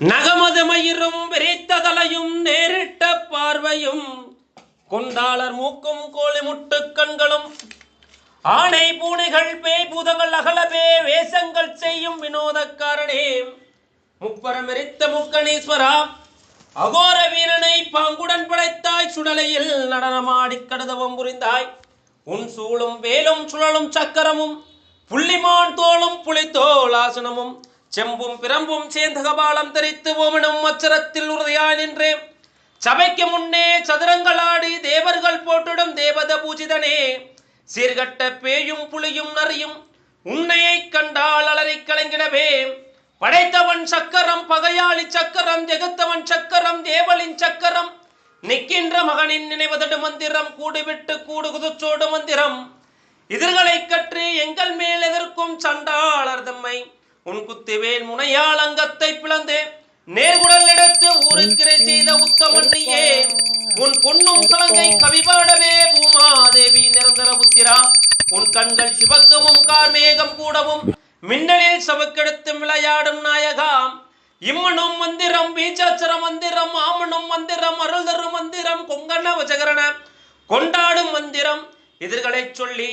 நகமது மயிரும் நேரிட்ட பார்வையும் கொண்டாளர் மூக்கும் கோழி முட்டு கண்களும். ஆணை பூனைகள் பேய் பூதங்கள் அகலவே வேஷங்கள் செய்யும் வினோதக்காரனே. முப்பரம் எரித்த முக்கணீஸ்வரா அகோர வீரனை பாங்குடன் படைத்தாய் சுடலையில் நடனமாடி கடுதவம் புரிந்தாய். உன் சூளும் வேலும் சுழலும் சக்கரமும் புள்ளிமான் தோளும் புலித்தோல் ஆசனமும். செம்பும் பிரம்பும் சேர்ந்த கபாலம் தரித்து ஓமனும் அச்சரத்தில் உறுதியாய் நின்றேன். சபைக்கு முன்னே சதுரங்களாடி தேவர்கள் போட்டிடும் தேவத பூஜிதனே. சீர்கட்ட பேயும் புலியும் நரியும் உன்னையை கண்டால் அலறி கலங்கிடவே. படைத்தவன் சக்கரம் பகையாளி சக்கரம் ஜெகத்தவன் சக்கரம் தேவலின் சக்கரம். நிற்கின்ற மகனின் நினைவதடு மந்திரம் கூடுவிட்டு கூடு குதிச்சோடு மந்திரம். எதிர்களை கற்று எங்கள் மேல் எதிர்க்கும் சண்டாளர் தம்மை. உன் குத்துவேல் முனையால் அங்கத்தை பிளந்தேன். நேர்குடல் எடுத்து ஊருக்கிரை செய்த உத்தமண்டியே உன் பொன்னும் சலங்கை கவிபாடவே பூமாதேவி நிரந்தர புத்திரா. உன் கண்கள் சிவக்கமும் கார்மேகம் கூடவும் மின்னலில் சவக்கெடுத்து விளையாடும் நாயகாம். இம்மனும் மந்திரம் பீச்சாச்சர மந்திரம் ஆமனும் மந்திரம் அருள் தரும் மந்திரம் கொங்கண வஜகரண கொண்டாடும் மந்திரம் எதிர்களைச் சொல்லி